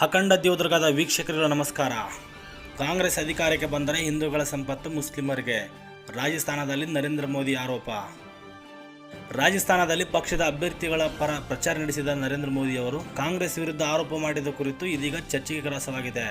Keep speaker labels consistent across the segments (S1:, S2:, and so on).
S1: ಅಖಂಡ ದೇವದುರ್ಗದ ವೀಕ್ಷಕರಿಗೆ ನಮಸ್ಕಾರ. ಕಾಂಗ್ರೆಸ್ ಅಧಿಕಾರಕ್ಕೆ ಬಂದರೆ ಹಿಂದೂಗಳ ಸಂಪತ್ತು ಮುಸ್ಲಿಮರಿಗೆ. ರಾಜಸ್ಥಾನದಲ್ಲಿ ನರೇಂದ್ರ ಮೋದಿ ಆರೋಪ. ರಾಜಸ್ಥಾನದಲ್ಲಿ ಪಕ್ಷದ ಅಭ್ಯರ್ಥಿಗಳ ಪರ ಪ್ರಚಾರ ನಡೆಸಿದ ನರೇಂದ್ರ ಮೋದಿ ಅವರು ಕಾಂಗ್ರೆಸ್ ವಿರುದ್ಧ ಆರೋಪ ಮಾಡಿದ ಕುರಿತು ಇದೀಗ ಚರ್ಚೆಗೆ ಗ್ರಾಸವಾಗಿದೆ.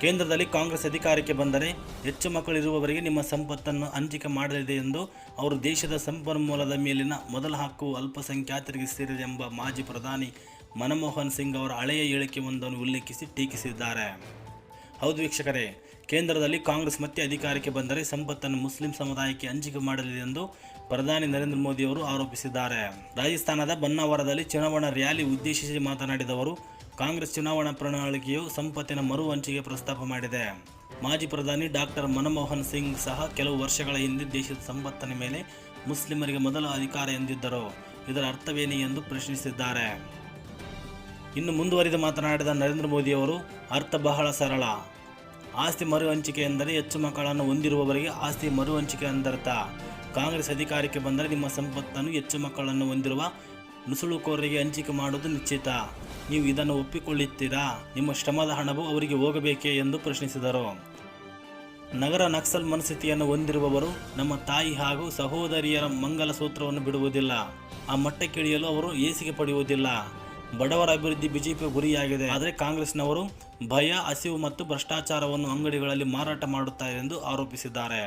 S1: ಕೇಂದ್ರದಲ್ಲಿ ಕಾಂಗ್ರೆಸ್ ಅಧಿಕಾರಕ್ಕೆ ಬಂದರೆ ಹೆಚ್ಚು ಮಕ್ಕಳಿರುವವರಿಗೆ ನಿಮ್ಮ ಸಂಪತ್ತನ್ನು ಹಂಚಿಕೆ ಮಾಡಲಿದೆ ಎಂದು ಅವರು ದೇಶದ ಸಂಪನ್ಮೂಲದ ಮೇಲಿನ ಮೊದಲ ಹಕ್ಕು ಅಲ್ಪಸಂಖ್ಯಾತರಿಗೆ ಸೇರಿದೆ ಎಂಬ ಮಾಜಿ ಪ್ರಧಾನಿ ಮನಮೋಹನ್ ಸಿಂಗ್ ಅವರ ಹಳೆಯ ಹೇಳಿಕೆಯೊಂದನ್ನು ಉಲ್ಲೇಖಿಸಿ ಟೀಕಿಸಿದ್ದಾರೆ. ಹೌದು ವೀಕ್ಷಕರೇ, ಕೇಂದ್ರದಲ್ಲಿ ಕಾಂಗ್ರೆಸ್ ಮತ್ತೆ ಅಧಿಕಾರಕ್ಕೆ ಬಂದರೆ ಸಂಪತ್ತನ್ನು ಮುಸ್ಲಿಂ ಸಮುದಾಯಕ್ಕೆ ಹಂಚಿಕೆ ಮಾಡಲಿದೆ ಎಂದು ಪ್ರಧಾನಿ ನರೇಂದ್ರ ಮೋದಿ ಅವರು ಆರೋಪಿಸಿದ್ದಾರೆ. ರಾಜಸ್ಥಾನದ ಬನ್ನಾವರದಲ್ಲಿ ಚುನಾವಣಾ ರ್ಯಾಲಿ ಉದ್ದೇಶಿಸಿ ಮಾತನಾಡಿದವರು, ಕಾಂಗ್ರೆಸ್ ಚುನಾವಣಾ ಪ್ರಣಾಳಿಕೆಯು ಸಂಪತ್ತಿನ ಮರು ಹಂಚಿಕೆ ಪ್ರಸ್ತಾಪ ಮಾಡಿದೆ. ಮಾಜಿ ಪ್ರಧಾನಿ ಡಾಕ್ಟರ್ ಮನಮೋಹನ್ ಸಿಂಗ್ ಸಹ ಕೆಲವು ವರ್ಷಗಳ ಹಿಂದೆ ದೇಶದ ಸಂಪತ್ತಿನ ಮೇಲೆ ಮುಸ್ಲಿಮರಿಗೆ ಮೊದಲ ಅಧಿಕಾರ ಎಂದಿದ್ದರು. ಇದರ ಅರ್ಥವೇನು ಎಂದು ಪ್ರಶ್ನಿಸಿದ್ದಾರೆ. ಇನ್ನು ಮುಂದುವರಿದು ಮಾತನಾಡಿದ ನರೇಂದ್ರ ಮೋದಿಯವರು ಅರ್ಥ ಬಹಳ ಸರಳ. ಆಸ್ತಿ ಮರು ಹಂಚಿಕೆ ಎಂದರೆ ಹೆಚ್ಚು ಮಕ್ಕಳನ್ನು ಹೊಂದಿರುವವರಿಗೆ ಆಸ್ತಿ ಮರು ಹಂಚಿಕೆ ಎಂದರ್ಥ ಕಾಂಗ್ರೆಸ್ ಅಧಿಕಾರಕ್ಕೆ ಬಂದರೆ ನಿಮ್ಮ ಸಂಪತ್ತನ್ನು ಹೆಚ್ಚು ಮಕ್ಕಳನ್ನು ಹೊಂದಿರುವ ನುಸುಳುಕೋರರಿಗೆ ಹಂಚಿಕೆ ಮಾಡುವುದು ನಿಶ್ಚಿತ. ನೀವು ಇದನ್ನು ಒಪ್ಪಿಕೊಳ್ಳುತ್ತೀರಾ? ನಿಮ್ಮ ಶ್ರಮದ ಹಣವು ಅವರಿಗೆ ಹೋಗಬೇಕೇ ಎಂದು ಪ್ರಶ್ನಿಸಿದರು. ನಗರ ನಕ್ಸಲ್ ಮನಸ್ಥಿತಿಯನ್ನು ಹೊಂದಿರುವವರು ನಮ್ಮ ತಾಯಿ ಹಾಗೂ ಸಹೋದರಿಯರ ಮಂಗಲ ಸೂತ್ರವನ್ನು ಬಿಡುವುದಿಲ್ಲ. ಆ ಮಟ್ಟಕ್ಕಿಳಿಯಲು ಅವರು ಏಸಿಗೆ ಪಡೆಯುವುದಿಲ್ಲ. ಬಡವರ ಅಭಿವೃದ್ಧಿ ಬಿಜೆಪಿ ಗುರಿಯಾಗಿದೆ. ಆದರೆ ಕಾಂಗ್ರೆಸ್ನವರು ಭಯ, ಹಸಿವು ಮತ್ತು ಭ್ರಷ್ಟಾಚಾರವನ್ನು ಅಂಗಡಿಗಳಲ್ಲಿ ಮಾರಾಟ ಮಾಡುತ್ತಾರೆ ಎಂದು ಆರೋಪಿಸಿದ್ದಾರೆ.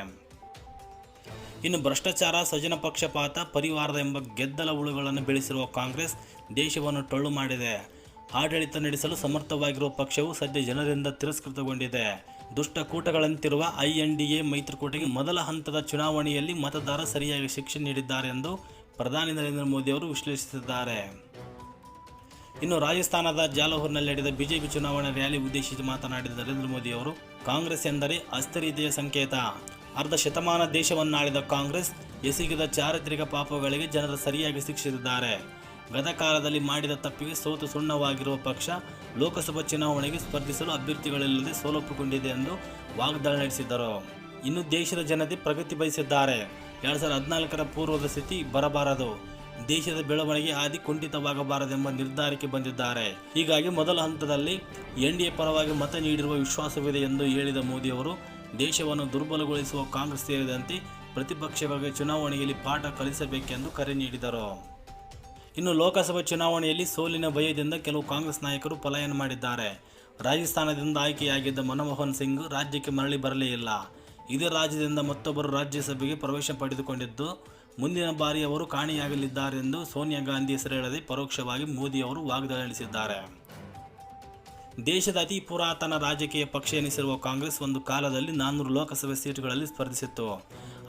S1: ಇನ್ನು ಭ್ರಷ್ಟಾಚಾರ ಸ್ವಜನ ಪಕ್ಷಪಾತ, ಪರಿವಾರದ ಎಂಬ ಗೆದ್ದಲ ಹುಳುಗಳನ್ನು ಬೆಳೆಸಿರುವ ಕಾಂಗ್ರೆಸ್ ದೇಶವನ್ನು ಟೊಳ್ಳು ಮಾಡಿದೆ. ಆಡಳಿತ ನಡೆಸಲು ಸಮರ್ಥವಾಗಿರುವ ಪಕ್ಷವು ಸದ್ಯ ಜನರಿಂದ ತಿರಸ್ಕೃತಗೊಂಡಿದೆ. ದುಷ್ಟಕೂಟಗಳಂತಿರುವ ಐ ಎನ್ ಡಿ ಎ ಮೈತ್ರಿಕೂಟಕ್ಕೆ ಮೊದಲ ಹಂತದ ಚುನಾವಣೆಯಲ್ಲಿ ಮತದಾರ ಸರಿಯಾಗಿ ಶಿಕ್ಷೆ ನೀಡಿದ್ದಾರೆ ಎಂದು ಪ್ರಧಾನಿ ನರೇಂದ್ರ ಮೋದಿ ಅವರು ವಿಶ್ಲೇಷಿಸಿದ್ದಾರೆ. ಇನ್ನು ರಾಜಸ್ಥಾನದ ಜಾಲಹೂರ್ನಲ್ಲಿ ನಡೆದ ಬಿಜೆಪಿ ಚುನಾವಣಾ ರ್ಯಾಲಿ ಉದ್ದೇಶಿಸಿ ಮಾತನಾಡಿದ ನರೇಂದ್ರ ಮೋದಿ ಅವರು, ಕಾಂಗ್ರೆಸ್ ಎಂದರೆ ಅಸ್ಥಿರತೆಯ ಸಂಕೇತ. ಅರ್ಧ ಶತಮಾನ ದೇಶವನ್ನಾಳಿದ ಕಾಂಗ್ರೆಸ್ ಎಸಗಿದ ಚಾರಿತ್ರಿಕ ಪಾಪಗಳಿಗೆ ಜನರು ಸರಿಯಾಗಿ ಶಿಕ್ಷಿಸಿದ್ದಾರೆ. ಗತಕಾಲದಲ್ಲಿ ಮಾಡಿದ ತಪ್ಪಿಗೆ ಸೋತು ಸುಣ್ಣವಾಗಿರುವ ಪಕ್ಷ ಲೋಕಸಭಾ ಚುನಾವಣೆಗೆ ಸ್ಪರ್ಧಿಸಲು ಅಭ್ಯರ್ಥಿಗಳಿಲ್ಲದೆ ಸೋಲೊಪ್ಪಿಕೊಂಡಿದೆ ಎಂದು ವಾಗ್ದಾಳಿ ನಡೆಸಿದರು ಇನ್ನು ದೇಶದ ಜನತೆ ಪ್ರಗತಿ ಬಯಸಿದ್ದಾರೆ. ಎರಡು ಸಾವಿರದ ಹದಿನಾಲ್ಕರ ಪೂರ್ವದ ಸ್ಥಿತಿ ಬರಬಾರದು. ದೇಶದ ಬೆಳವಣಿಗೆ ಹಾದಿ ಕುಂಠಿತವಾಗಬಾರದೆಂಬ ನಿರ್ಧಾರಕ್ಕೆ ಬಂದಿದ್ದಾರೆ. ಹೀಗಾಗಿ ಮೊದಲ ಹಂತದಲ್ಲಿ ಎನ್ಡಿಎ ಪರವಾಗಿ ಮತ ನೀಡಿರುವ ವಿಶ್ವಾಸವಿದೆ ಎಂದು ಹೇಳಿದ ಮೋದಿ ಅವರು ದೇಶವನ್ನು ದುರ್ಬಲಗೊಳಿಸುವ ಕಾಂಗ್ರೆಸ್ ಸೇರಿದಂತೆ ಪ್ರತಿಪಕ್ಷಗಳಿಗೆ ಚುನಾವಣೆಯಲ್ಲಿ ಪಾಠ ಕಲಿಸಬೇಕೆಂದು ಕರೆ ನೀಡಿದರು. ಇನ್ನು ಲೋಕಸಭಾ ಚುನಾವಣೆಯಲ್ಲಿ ಸೋಲಿನ ಭಯದಿಂದ ಕೆಲವು ಕಾಂಗ್ರೆಸ್ ನಾಯಕರು ಪಲಾಯನ ಮಾಡಿದ್ದಾರೆ. ರಾಜಸ್ಥಾನದಿಂದ ಆಯ್ಕೆಯಾಗಿದ್ದ ಮನಮೋಹನ್ ಸಿಂಗ್ ರಾಜ್ಯಕ್ಕೆ ಮರಳಿ ಬರಲೇ ಇಲ್ಲ. ಇದೇ ರಾಜ್ಯದಿಂದ ಮತ್ತೊಬ್ಬರು ರಾಜ್ಯಸಭೆಗೆ ಪ್ರವೇಶ ಪಡೆದುಕೊಂಡಿದ್ದು ಮುಂದಿನ ಬಾರಿ ಅವರು ಕಾಣೆಯಾಗಲಿದ್ದಾರೆಂದು ಸೋನಿಯಾ ಗಾಂಧಿ ಹೆಸರು ಹೇಳದೆ ಪರೋಕ್ಷವಾಗಿ ಮೋದಿ ಅವರು ವಾಗ್ದಾಳಿ ನಡೆಸಿದ್ದಾರೆ ದೇಶದ ಅತಿ ಪುರಾತನ ರಾಜಕೀಯ ಪಕ್ಷ ಎನಿಸಿರುವ ಕಾಂಗ್ರೆಸ್ ಒಂದು ಕಾಲದಲ್ಲಿ ನಾನ್ನೂರು ಲೋಕಸಭೆ ಸೀಟುಗಳಲ್ಲಿ ಸ್ಪರ್ಧಿಸಿತ್ತು.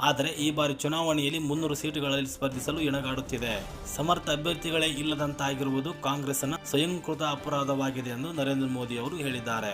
S1: ಆದರೆ ಈ ಬಾರಿ ಚುನಾವಣೆಯಲ್ಲಿ ಮುನ್ನೂರು ಸೀಟುಗಳಲ್ಲಿ ಸ್ಪರ್ಧಿಸಲು ಎಣಗಾಡುತ್ತಿದೆ ಸಮರ್ಥ ಅಭ್ಯರ್ಥಿಗಳೇ ಇಲ್ಲದಂತಾಗಿರುವುದು ಕಾಂಗ್ರೆಸ್ನ ಸ್ವಯಂಕೃತ ಅಪರಾಧವಾಗಿದೆ ಎಂದು ನರೇಂದ್ರ ಮೋದಿ ಅವರು ಹೇಳಿದ್ದಾರೆ.